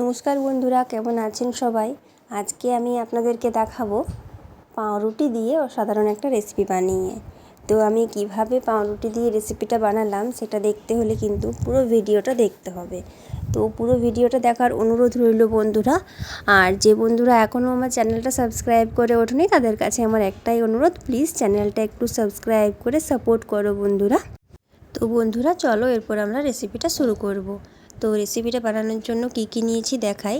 নমস্কার বন্ধুরা, কেমন আছেন সবাই? আজকে আমি আপনাদেরকে দেখাবো পাউরুটি দিয়ে অসাধারণ একটা রেসিপি বানিয়ে। তো আমি কীভাবে পাউরুটি দিয়ে রেসিপিটা বানালাম সেটা দেখতে হলে কিন্তু পুরো ভিডিওটা দেখতে হবে। তো পুরো ভিডিওটা দেখার অনুরোধ রইল বন্ধুরা। আর যে বন্ধুরা এখনও আমার চ্যানেলটা সাবস্ক্রাইব করে ওঠেনি, তাদের কাছে আমার একটাই অনুরোধ প্লিজ চ্যানেলটা একটু সাবস্ক্রাইব করে সাপোর্ট করো বন্ধুরা। তো বন্ধুরা, চলো এরপর আমরা রেসিপিটা শুরু করব। তো রেসিপিটা বানানোর জন্য কি কি নিয়েছি দেখাই।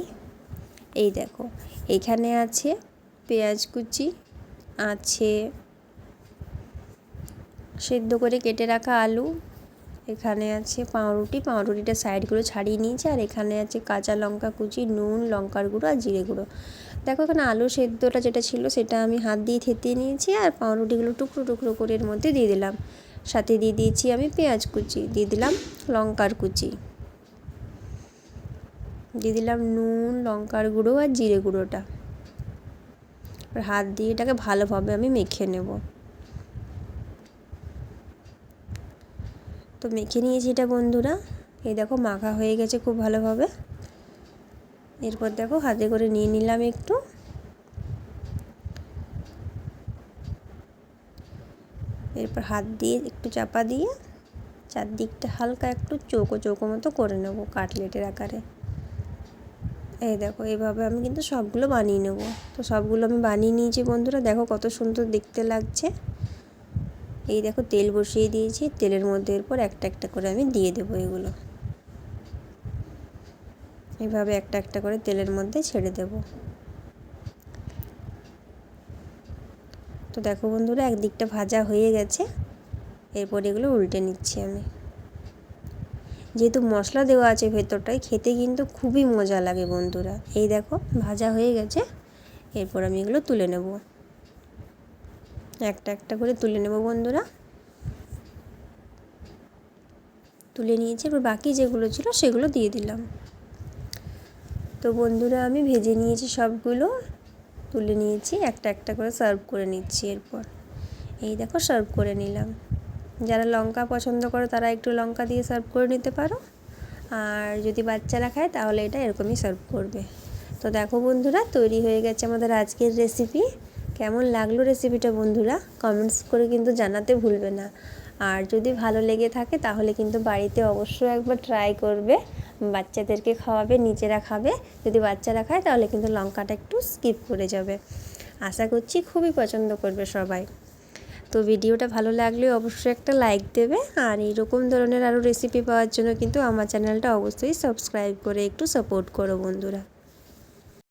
এই দেখো, এখানে আছে পেঁয়াজ কুচি, আছে সেদ্ধ করে কেটে রাখা আলু, এখানে আছে পাউরুটি, পাউরুটিটা সাইডগুলো ছাড়িয়ে নিয়েছি, আর এখানে আছে কাঁচা লঙ্কা কুচি, নুন, লঙ্কার গুঁড়ো আর জিরে গুঁড়ো। দেখো এখানে আলু সেদ্ধটা যেটা ছিল সেটা আমি হাত দিয়ে থেতিয়ে নিয়েছি, আর পাউরুটিগুলো টুকরো টুকরো করে এর মধ্যে দিয়ে দিলাম। সাথে দিয়ে দিয়েছি আমি পেঁয়াজ কুচি, দিয়ে দিলাম লঙ্কার কুচি। দিয়ে দিলাম নুন, লঙ্কার গুঁড়ো আর জিরে গুঁড়োটা। হাত দিয়ে এটাকে ভালোভাবে আমি মেখে নেব। তো মেখে নিয়েছি এটা বন্ধুরা। এই দেখো মাখা হয়ে গেছে খুব ভালোভাবে। এরপর দেখো হাতে করে নিয়ে নিলাম একটু। এরপর হাত দিয়ে একটু চাপা দিয়ে চারদিকটা হালকা একটু চৌকো চৌকো মতো করে নেব কাটলেটের আকারে। এই দেখো এইভাবে আমি কিন্তু সবগুলো বানিয়ে নেব। তো সবগুলো আমি বানিয়ে নিয়েছি বন্ধুরা, দেখো কত সুন্দর দেখতে লাগছে। এই দেখো, তেল বসিয়ে দিয়েছি, তেলের মধ্যে এরপর একটা একটা করে আমি দিয়ে দেবো এগুলো। এইভাবে একটা একটা করে তেলের মধ্যে ছেড়ে দেব। তো দেখো বন্ধুরা, একদিকটা ভাজা হয়ে গেছে, এরপর এগুলো উল্টে নিচ্ছি আমি। যেহেতু মশলা দেওয়া আছে ভেতরটায়, খেতে কিন্তু খুবই মজা লাগে বন্ধুরা। এই দেখো, ভাজা হয়ে গেছে। এরপর আমি এগুলো তুলে নেব। একটা একটা করে তুলে নেব বন্ধুরা। তুলে নিয়েছি, এবার বাকি যেগুলো ছিল সেগুলো দিয়ে দিলাম। তো বন্ধুরা, আমি ভেজে নিয়েছি সবগুলো। তুলে নিয়েছি, একটা একটা করে সার্ভ করে নিচ্ছি এরপর। এই দেখো, সার্ভ করে নিলাম। যারা লঙ্কা পছন্দ করো তারা একটু লঙ্কা দিয়ে সার্ভ করে নিতে পারো। আর যদি বাচ্চারা খায় তাহলে এটা এরকমই সার্ভ করবে। তো দেখো বন্ধুরা, তৈরি হয়ে গেছে আমাদের আজকের রেসিপি কেমন লাগল রেসিপিটা বন্ধুরা? কমেন্টস করে কিন্তু জানাতে ভুলবে না। আর যদি ভালো লেগে থাকে তাহলে কিন্তু বাড়িতে অবশ্যই একবার ট্রাই করবে। বাচ্চাদেরকে খাওয়াবে, নিজেরা খাবে। যদি বাচ্চারা খায় তাহলে কিন্তু লঙ্কাটা একটু স্কিপ করে যাবে। আশা করছি খুবই পছন্দ করবে সবাই। তো ভিডিওটা ভালো লাগলে অবশ্যই একটা লাইক দেবে। আর এরকম ধরনের আরও রেসিপি পাওয়ার জন্য কিন্তু আমার চ্যানেলটা অবশ্যই সাবস্ক্রাইব করে একটু সাপোর্ট করো বন্ধুরা।